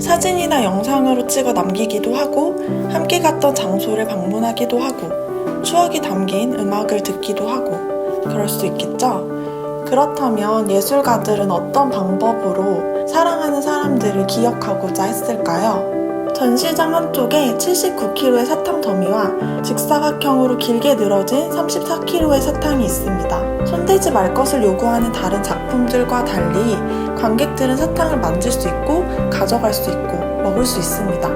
사진이나 영상으로 찍어 남기기도 하고 함께 갔던 장소를 방문하기도 하고 추억이 담긴 음악을 듣기도 하고 그럴 수 있겠죠? 그렇다면 예술가들은 어떤 방법으로 사랑하는 사람들을 기억하고자 했을까요? 전시장 한쪽에 79kg의 사탕 더미와 직사각형으로 길게 늘어진 34kg의 사탕이 있습니다. 손대지 말 것을 요구하는 다른 작품들과 달리 관객들은 사탕을 만질 수 있고 가져갈 수 있고 먹을 수 있습니다.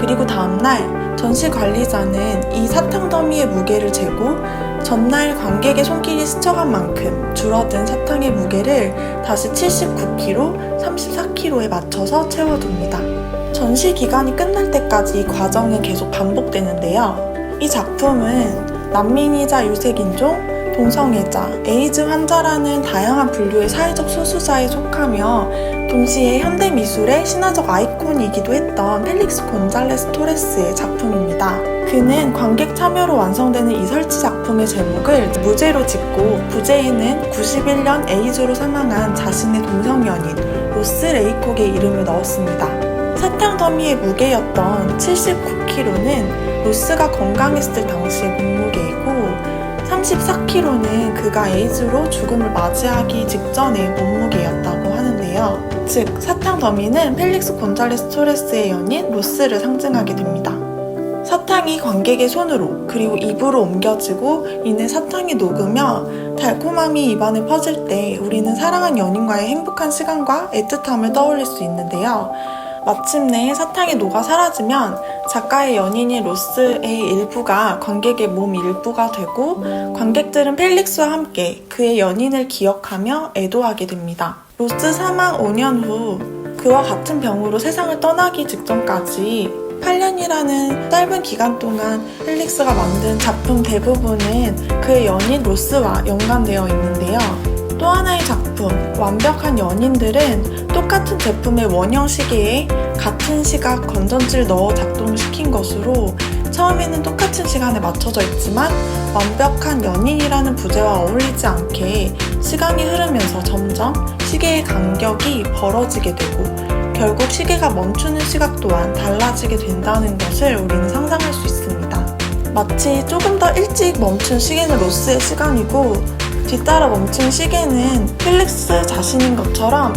그리고 다음날 전시 관리자는 이 사탕 더미의 무게를 재고 전날 관객의 손길이 스쳐간 만큼 줄어든 사탕의 무게를 다시 79kg, 34kg에 맞춰서 채워둡니다. 전시 기간이 끝날 때까지 이 과정은 계속 반복되는데요. 이 작품은 난민이자 유색인종, 동성애자, 에이즈 환자라는 다양한 분류의 사회적 소수자에 속하며 동시에 현대 미술의 신화적 아이콘이기도 했던 펠릭스 곤잘레스 토레스의 작품입니다. 그는 관객 참여로 완성되는 이 설치 작품의 제목을 무제로 짓고 부제에는 91년 에이즈로 사망한 자신의 동성 연인 로스 레이콕의 이름을 넣었습니다. 사탕 더미의 무게였던 79kg는 로스가 건강했을 당시의 몸무게이고 34kg는 그가 에이즈로 죽음을 맞이하기 직전의 몸무게였다고 하는데요. 즉, 사탕 더미는 펠릭스 곤잘레스 토레스의 연인 로스를 상징하게 됩니다. 사탕이 관객의 손으로 그리고 입으로 옮겨지고 이내 사탕이 녹으며 달콤함이 입안에 퍼질 때 우리는 사랑한 연인과의 행복한 시간과 애틋함을 떠올릴 수 있는데요. 마침내 사탕이 녹아 사라지면 작가의 연인인 로스의 일부가 관객의 몸 일부가 되고 관객들은 펠릭스와 함께 그의 연인을 기억하며 애도하게 됩니다. 로스 사망 5년 후 그와 같은 병으로 세상을 떠나기 직전까지 8년이라는 짧은 기간 동안 펠릭스가 만든 작품 대부분은 그의 연인 로스와 연관되어 있는데요. 또 하나의 작품, 완벽한 연인들은 똑같은 제품의 원형 시계에 같은 시각 건전지를 넣어 작동시킨 것으로 처음에는 똑같은 시간에 맞춰져 있지만 완벽한 연인이라는 부제와 어울리지 않게 시간이 흐르면서 점점 시계의 간격이 벌어지게 되고 결국 시계가 멈추는 시각 또한 달라지게 된다는 것을 우리는 상상할 수 있습니다. 마치 조금 더 일찍 멈춘 시계는 로스의 시간이고 뒤따라 멈춘 시계는 필릭스 자신인 것처럼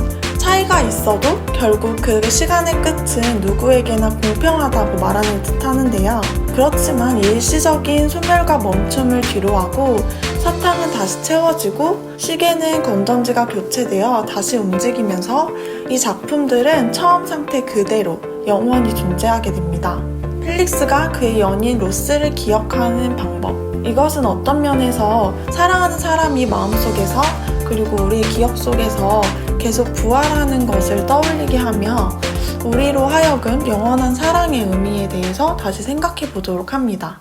차이가 있어도 결국 그 시간의 끝은 누구에게나 공평하다고 말하는 듯 하는데요. 그렇지만 일시적인 소멸과 멈춤을 뒤로하고 사탕은 다시 채워지고 시계는 건전지가 교체되어 다시 움직이면서 이 작품들은 처음 상태 그대로 영원히 존재하게 됩니다. 펠릭스가 그의 연인 로스를 기억하는 방법. 이것은 어떤 면에서 사랑하는 사람이 마음속에서 그리고 우리의 기억 속에서 계속 부활하는 것을 떠올리게 하며 우리로 하여금 영원한 사랑의 의미에 대해서 다시 생각해 보도록 합니다.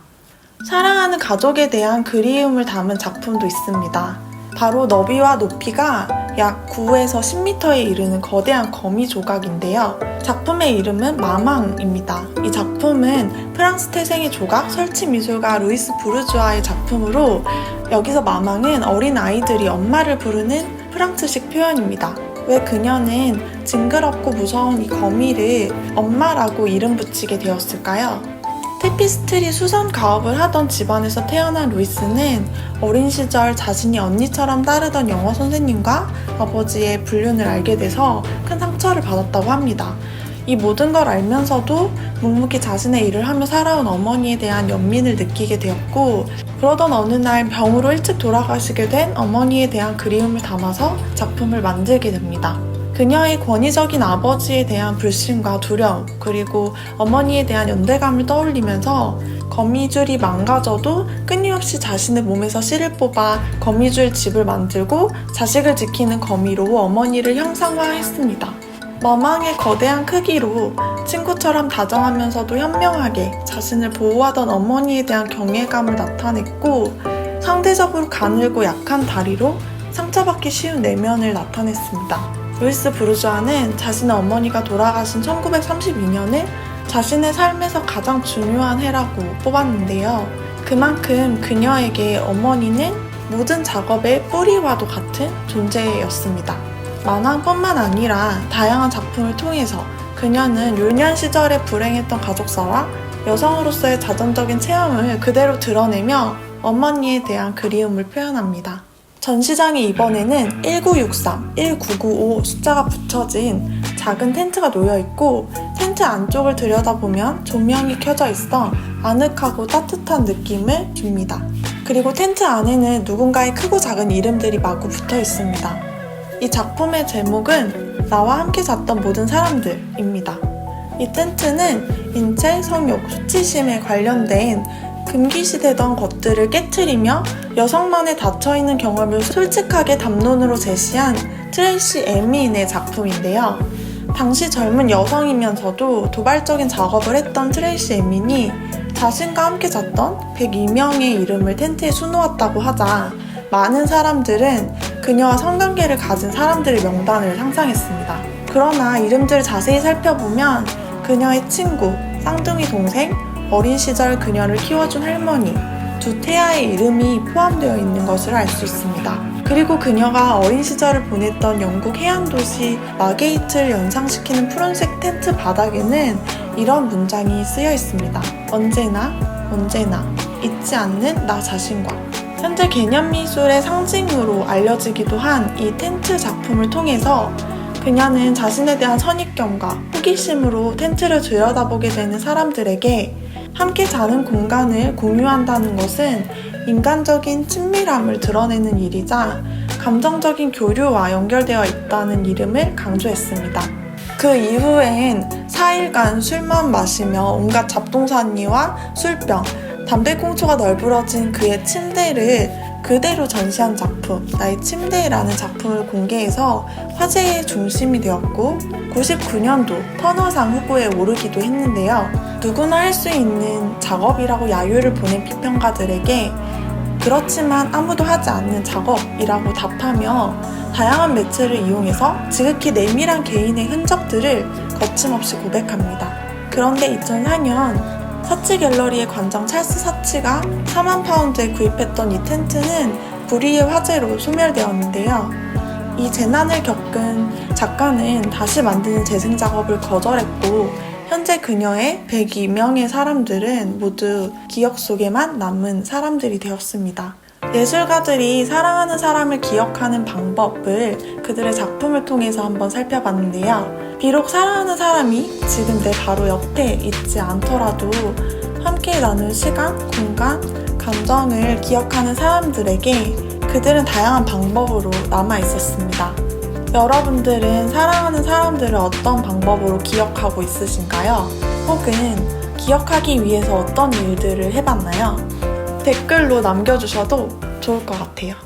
사랑하는 가족에 대한 그리움을 담은 작품도 있습니다. 바로 너비와 높이가 약 9에서 10m에 이르는 거대한 거미 조각인데요. 작품의 이름은 마망입니다. 이 작품은 프랑스 태생의 조각 설치 미술가 루이스 부르주아의 작품으로 여기서 마망은 어린 아이들이 엄마를 부르는 프랑스식 표현입니다. 왜 그녀는 징그럽고 무서운 이 거미를 엄마라고 이름 붙이게 되었을까요? 테피스트리 수선 가업을 하던 집안에서 태어난 루이스는 어린 시절 자신이 언니처럼 따르던 영어 선생님과 아버지의 불륜을 알게 돼서 큰 상처를 받았다고 합니다. 이 모든 걸 알면서도 묵묵히 자신의 일을 하며 살아온 어머니에 대한 연민을 느끼게 되었고 그러던 어느 날 병으로 일찍 돌아가시게 된 어머니에 대한 그리움을 담아서 작품을 만들게 됩니다. 그녀의 권위적인 아버지에 대한 불신과 두려움, 그리고 어머니에 대한 연대감을 떠올리면서 거미줄이 망가져도 끊임없이 자신의 몸에서 씨를 뽑아 거미줄 집을 만들고 자식을 지키는 거미로 어머니를 형상화했습니다. 머망의 거대한 크기로 친구처럼 다정하면서도 현명하게 자신을 보호하던 어머니에 대한 경외감을 나타냈고 상대적으로 가늘고 약한 다리로 상처받기 쉬운 내면을 나타냈습니다. 루이스 부르주아는 자신의 어머니가 돌아가신 1932년을 자신의 삶에서 가장 중요한 해라고 뽑았는데요. 그만큼 그녀에게 어머니는 모든 작업의 뿌리와도 같은 존재였습니다. 만화뿐만 아니라 다양한 작품을 통해서 그녀는 유년 시절에 불행했던 가족사와 여성으로서의 자전적인 체험을 그대로 드러내며 어머니에 대한 그리움을 표현합니다. 전시장에 이번에는 1963, 1995 숫자가 붙여진 작은 텐트가 놓여 있고 텐트 안쪽을 들여다보면 조명이 켜져 있어 아늑하고 따뜻한 느낌을 줍니다. 그리고 텐트 안에는 누군가의 크고 작은 이름들이 마구 붙어 있습니다. 이 작품의 제목은 나와 함께 잤던 모든 사람들입니다. 이 텐트는 인체, 성욕, 수치심에 관련된 금기시되던 것들을 깨트리며 여성만의 닫혀있는 경험을 솔직하게 담론으로 제시한 트레이시 에미인의 작품인데요. 당시 젊은 여성이면서도 도발적인 작업을 했던 트레이시 에민이 자신과 함께 잤던 102명의 이름을 텐트에 수놓았다고 하자 많은 사람들은 그녀와 성관계를 가진 사람들의 명단을 상상했습니다. 그러나 이름들을 자세히 살펴보면 그녀의 친구, 쌍둥이 동생, 어린 시절 그녀를 키워준 할머니, 두 태아의 이름이 포함되어 있는 것을 알 수 있습니다. 그리고 그녀가 어린 시절을 보냈던 영국 해안 도시 마게이트를 연상시키는 푸른색 텐트 바닥에는 이런 문장이 쓰여 있습니다. 언제나, 언제나 잊지 않는 나 자신과. 현재 개념 미술의 상징으로 알려지기도 한 이 텐트 작품을 통해서 그녀는 자신에 대한 선입견과 호기심으로 텐트를 들여다보게 되는 사람들에게 함께 자는 공간을 공유한다는 것은 인간적인 친밀함을 드러내는 일이자 감정적인 교류와 연결되어 있다는 이름을 강조했습니다. 그 이후엔 4일간 술만 마시며 온갖 잡동사니와 술병, 담배꽁초가 널브러진 그의 침대를 그대로 전시한 작품, 나의 침대라는 작품을 공개해서 화제의 중심이 되었고, 99년도 터너상 후보에 오르기도 했는데요. 누구나 할 수 있는 작업이라고 야유를 보낸 비평가들에게 그렇지만 아무도 하지 않는 작업이라고 답하며 다양한 매체를 이용해서 지극히 내밀한 개인의 흔적들을 거침없이 고백합니다. 그런데 2004년 사치 갤러리의 관장 찰스 사치가 4만 파운드에 구입했던 이 텐트는 불의의 화재로 소멸되었는데요. 이 재난을 겪은 작가는 다시 만드는 재생 작업을 거절했고 현재 그녀의 102명의 사람들은 모두 기억 속에만 남은 사람들이 되었습니다. 예술가들이 사랑하는 사람을 기억하는 방법을 그들의 작품을 통해서 한번 살펴봤는데요. 비록 사랑하는 사람이 지금 내 바로 옆에 있지 않더라도 함께 나눈 시간, 공간, 감정을 기억하는 사람들에게 그들은 다양한 방법으로 남아 있었습니다. 여러분들은 사랑하는 사람들을 어떤 방법으로 기억하고 있으신가요? 혹은 기억하기 위해서 어떤 일들을 해봤나요? 댓글로 남겨주셔도 좋을 것 같아요.